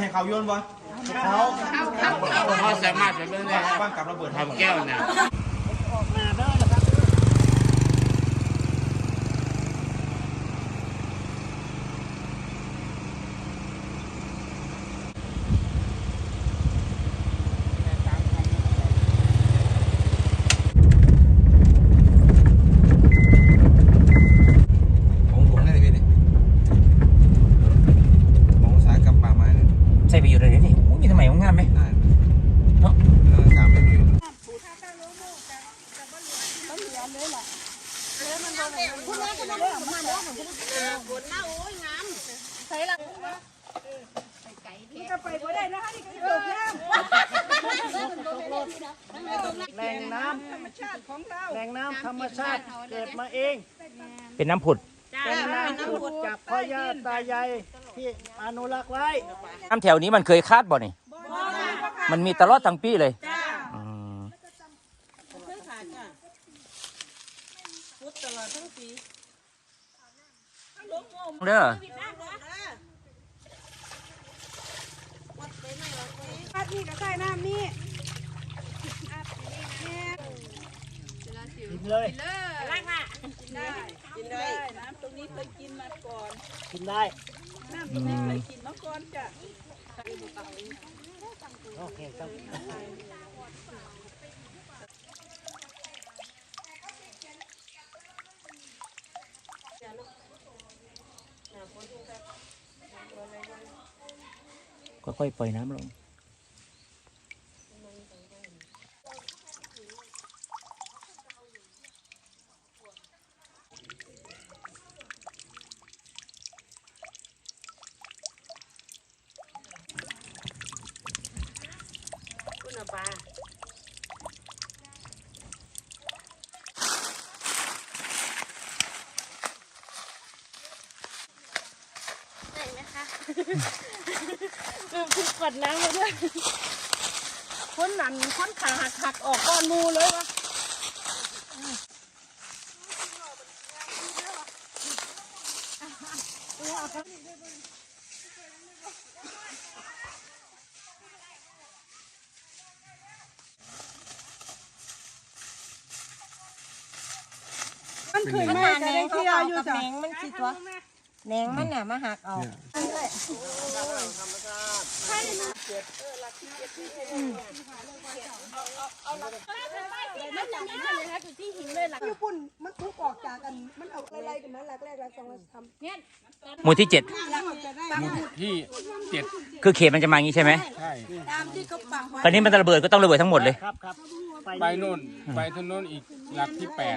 ให้เขาโยนบ่เขาสามารถไปเบิ่งได้บ้างกับระเบิดทำแก้วเนี่ย ของหลวงได้เลยพี่นี่ของอุตสาหกรรมป่าไม้เนี่ย ใส่ไปอยู่เลยนี่โอ้ยมีทำไมงามไหมได้เนาะเออสามเป็นอยู่แหล่งน้ำแหล่งน้ำธรรมชาติเกิดมาเอง เป็นน้ำผุด เป็นน้ำผุดจากพ่อย่าตายายที่อนุรักษ์ไว้ น้ำแถวนี้มันเคยคาดบ่นี่ มันมีตลอดทั้งปีเลยอืมเด้ออาที่ก็ใส่น้ำนี่กินเลยได้กินได้น้ำตรงนี้เคยกินมา ก่อนกินได้น้ำตรงนี้เคยกินมาก่อนจ้ะโอเคครับค่อยๆปล่อยน้ำลง ลืมพลิกกดน้ำมาด้วยคนหนันคนขาหักหักออกก้อนมูเลยวะ มันขึ้นมาจะได้เที่ยวอยู่จ้ะแหนงมันสิตัวแหนงมันน่ะมาหักเอามันอย่างนี้เลยนะคือที่หินเลยหลักญี่ปุ่นมันทุกออกจากกัน มันเอาอะไรกันมาหลักแรกหลักสองหลักสามเนี่ยหมู่ที่เจ็ดที่เจ็ดคือเขตมันจะมาอย่างนี้ใช่ไหมใช่ตามที่เขาปังไว้คราวนี้มันระเบิดก็ต้องระเบิดทั้งหมดเลยครับครับไปไปโน่นไปทางโน้นอีกหลักที่แปด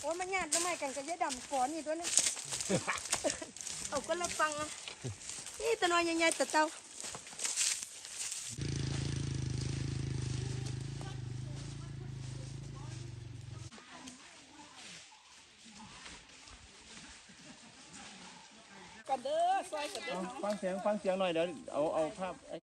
โอ้ยมันหยาดทำไมกันกับยายดำก่อนนี่ตัวนี้เอาก็ละฟังอะนี่ตัวน้อยใหญ่ๆแต่เต้าฟังเสียงฟังเสียงหน่อยเดี๋ยวเอาเอาภาพ